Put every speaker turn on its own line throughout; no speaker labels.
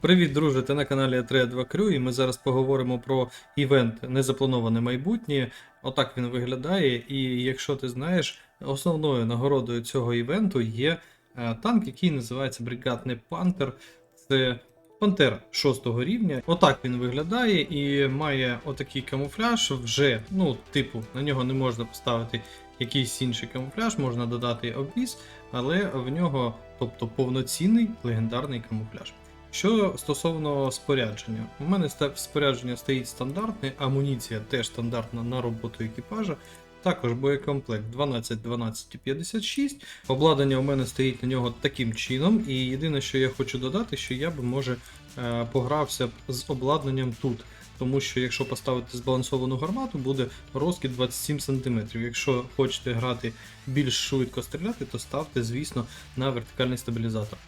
Привіт, друже! Ти на каналі Атрея 2 Крю, і ми зараз поговоримо про івент Незаплановане майбутнє. Отак він виглядає. І якщо ти знаєш, основною нагородою цього івенту є е, танк, який називається Бригадний Пантер. Це Пантера 6 рівня. Отак він виглядає і має отакий камуфляж. Вже, ну, типу, на нього не можна поставити якийсь інший камуфляж, можна додати обвіз, але в нього, тобто повноцінний легендарний камуфляж. Що стосовно спорядження, у мене спорядження стоїть стандартне, амуніція теж стандартна на роботу екіпажа. Також боєкомплект 12 12 56. Обладнання у мене стоїть на нього таким чином. І єдине, що я хочу додати, що я би може е, погрався з обладнанням тут. Тому що якщо поставити збалансовану гармату, буде розкид 27 см. Якщо хочете грати більш швидко стріляти, то ставте, звісно, на вертикальний стабілізатор.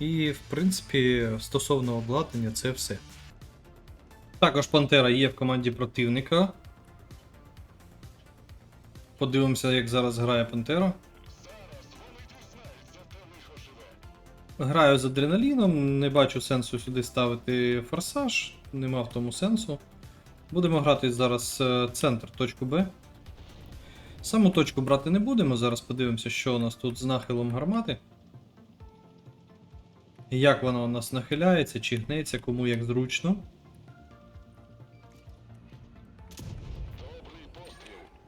І, в принципі, стосовно обладнання, це все. Також Пантера є в команді противника. Подивимося, як зараз грає Пантера. Граю з адреналіном, не бачу сенсу сюди ставити форсаж, нема в тому сенсу. Будемо грати зараз е, центр, точку Б. Саму точку брати не будемо. Зараз подивимося, що у нас тут з нахилом гармати. Як воно у нас нахиляється, чи гнеться, кому як зручно.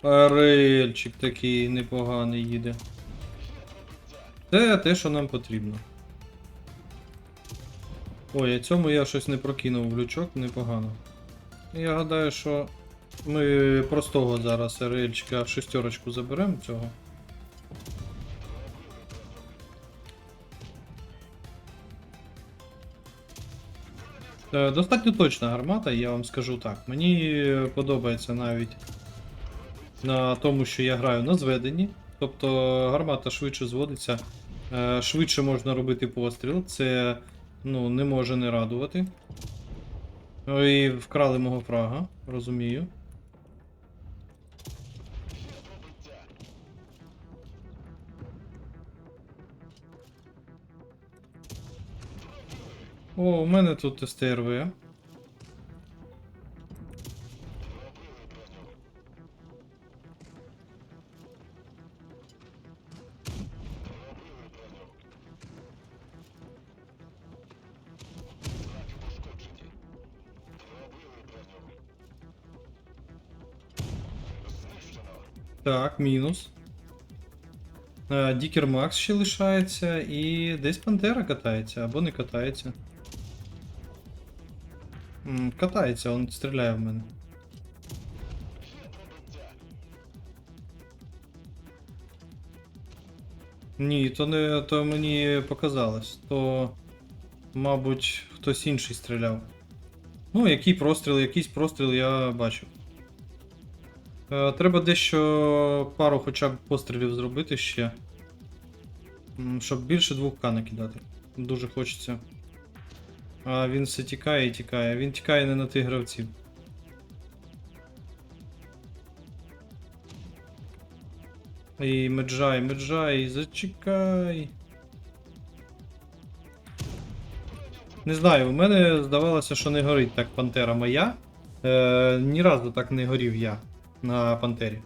Парельчик такий непоганий їде. Це те, що нам потрібно. Ой, а цьому я щось не прокинув в лючок, непогано. Я гадаю, що ми простого зараз РЛчика в шестерочку заберемо цього. Достатньо точна гармата, я вам скажу так. Мені подобається навіть на тому, що я граю на зведенні. Тобто гармата швидше зводиться, е, швидше можна робити постріл. Це ну, не може не радувати. І вкрали мого фрага, розумію. О, у мене тут СТРВ. Так, мінус. Дікер Макс ще лишається і десь Пантера катається або не катається. Катається, він стріляє в мене. Ні, то не то мені показалось. То, мабуть, хтось інший стріляв. Ну, який простріл, якийсь простріл я бачив. Е, Треба дещо пару хоча б пострілів зробити ще. Щоб більше 2К накидати. Дуже хочеться. А він все тікає і тікає. Він тікає не на тих гравців. І меджай, меджай, зачекай. Не знаю, у мене здавалося, що не горить так пантера моя. Е, ні разу так не горів я на пантері.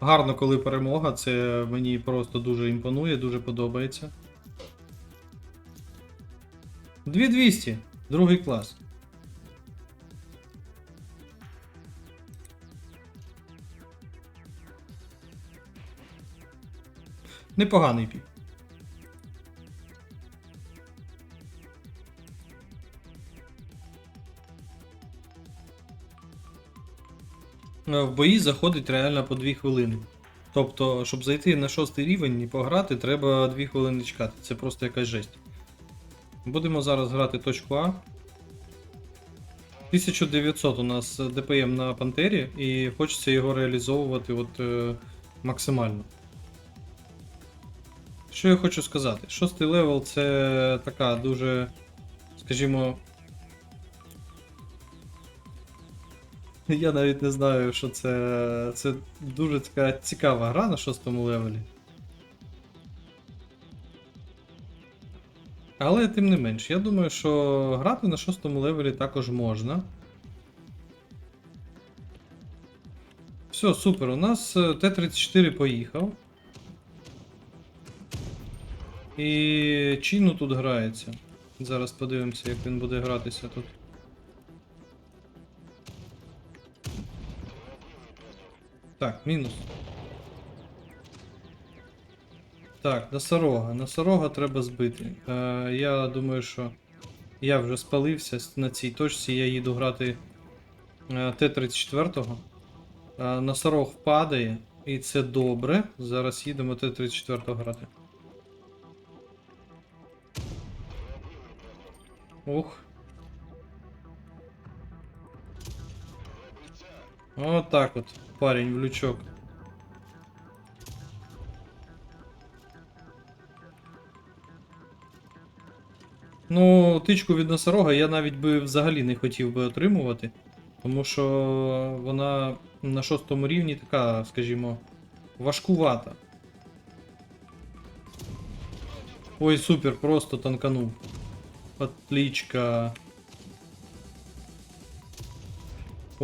Гарно, коли перемога, це мені просто дуже імпонує, дуже подобається. 2200, другий клас. Непоганий пік. В бої заходить реально по 2 хвилини. Тобто, щоб зайти на шостий рівень і пограти, треба 2 хвилини чекати. Це просто якась жесть. Будемо зараз грати точку А. 1900 у нас ДПМ на Пантері, і хочеться його реалізовувати от, е, максимально. Що я хочу сказати? Шостий левел це така дуже, скажімо, Я навіть не знаю, що це. Це дуже така цікава гра на шостому левелі. Але тим не менш, я думаю, що грати на шостому левелі також можна. Все, супер. У нас е, Т-34 поїхав. І Чіну тут грається. Зараз подивимося, як він буде гратися тут. Так, мінус. Так, носорога. Носорога треба збити. Е, я думаю, що я вже спалився на цій точці, я їду грати е, Т-34. Е, носорог падає, і це добре. Зараз їдемо Т-34 грати. Ух. Отак от, парень в лючок. Ну, тичку від носорога я навіть би взагалі не хотів би отримувати, тому що вона на шостому рівні така, скажімо, важкувата. Ой, супер, просто танканув. Отличка.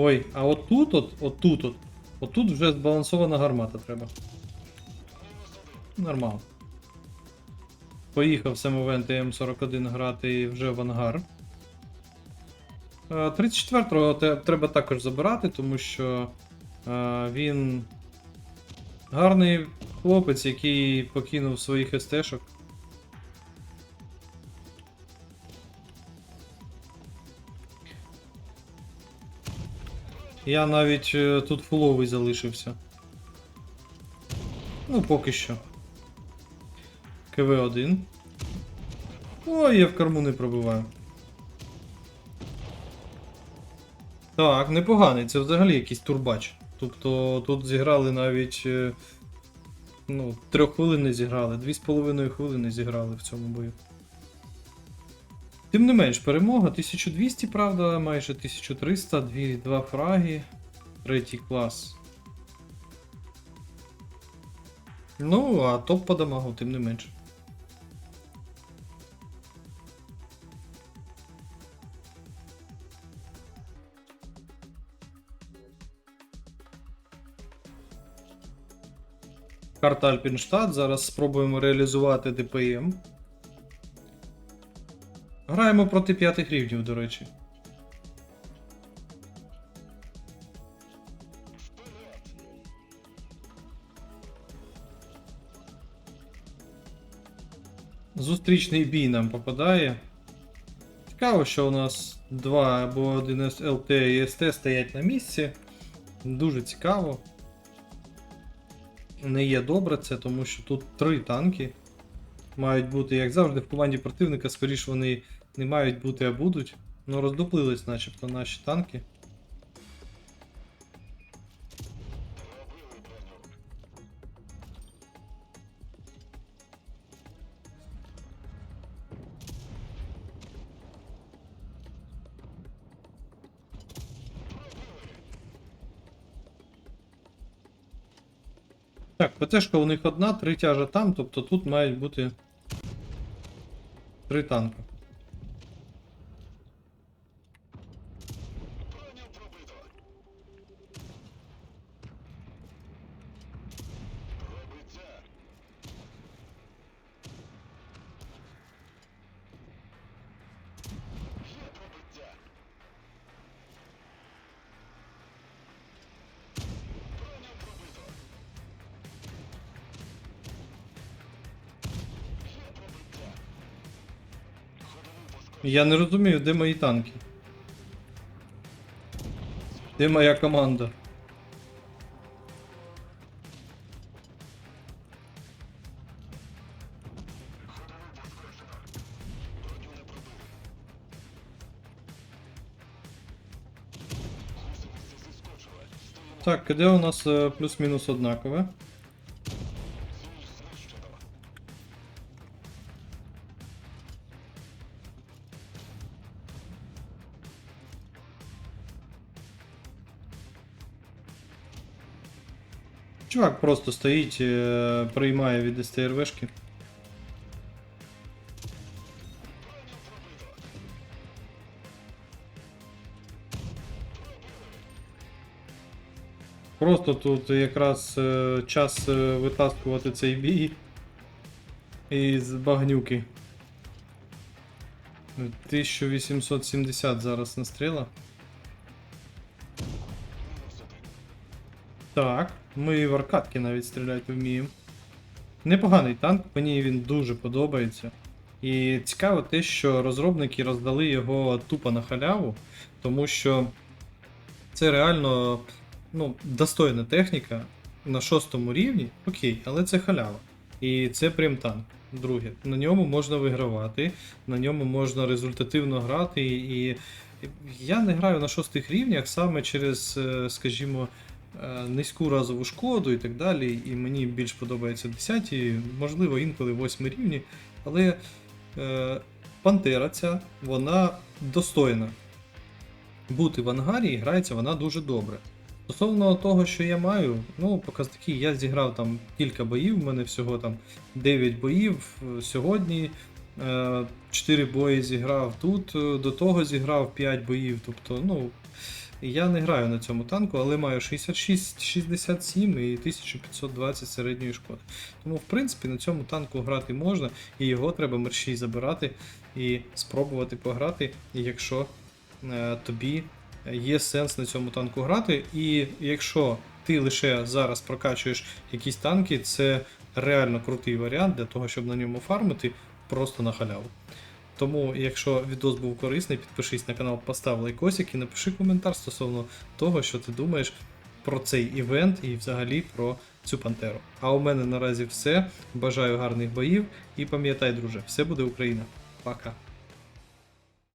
Ой, а от тут, от, от тут, от, от тут вже збалансована гармата треба. Нормально. Поїхав Семовент М41 грати вже в ангар. Е, 34-го треба також забирати, тому що е, він гарний хлопець, який покинув своїх СТ-шок. Я навіть е, тут фуловий залишився. Ну, поки що. КВ-1. Ой, я в корму не пробиваю. Так, непоганий, це взагалі якийсь турбач. Тобто тут зіграли навіть. е, Ну, трьох хвилин не зіграли, дві з половиною хвилини зіграли в цьому бою. Тим не менш, перемога 1200, правда, майже 1300, дві, два фраги, третій клас. Ну, а топ по дамагу, тим не менш. Карта Альпінштадт. Зараз спробуємо реалізувати ДПМ. Граємо проти п'ятих рівнів, до речі. Зустрічний бій нам попадає. Цікаво, що у нас два або один ЛТ і СТ стоять на місці. Дуже цікаво. Не є добре це, тому що тут три танки мають бути, як завжди, в команді противника, скоріш вони не мають бути, а будуть. Ну, роздуплились начебто наші танки. Так, ПТшка у них одна, три тяжа там, тобто тут мають бути три танки. Я не розумію, де мої танки. Де моя команда? Так, де у нас е, плюс-мінус однакове? Чувак просто стоїть, е, приймає від СТРВшки. Просто тут якраз е, час е, витаскувати цей бій із багнюки. 1870 зараз настріла. Так, ми і в аркадки навіть стріляти вміємо. Непоганий танк, мені він дуже подобається. І цікаво те, що розробники роздали його тупо на халяву, тому що це реально ну, достойна техніка на шостому рівні, окей, але це халява. І це прям танк. Друге, на ньому можна вигравати, на ньому можна результативно грати. І я не граю на шостих рівнях саме через, е, скажімо, низьку разову шкоду і так далі. І мені більш подобається 10, можливо, інколи 8 рівні. Але е, Пантера ця, вона достойна. Бути в ангарі і грається вона дуже добре. Стосовно того, що я маю, ну, показники, я зіграв там кілька боїв, в мене всього там 9 боїв е, сьогодні. 4 бої зіграв тут, е, до того зіграв 5 боїв. Тобто, ну, я не граю на цьому танку, але маю 66, 67 і 1520 середньої шкоди. Тому, в принципі, на цьому танку грати можна, і його треба мерщій забирати і спробувати пограти, якщо е, тобі є сенс на цьому танку грати. І якщо ти лише зараз прокачуєш якісь танки, це реально крутий варіант для того, щоб на ньому фармити просто на халяву. Тому, якщо відос був корисний, підпишись на канал, постав лайкосик і напиши коментар стосовно того, що ти думаєш про цей івент і взагалі про цю пантеру. А у мене наразі все. Бажаю гарних боїв і пам'ятай, друже, все буде Україна. Пока.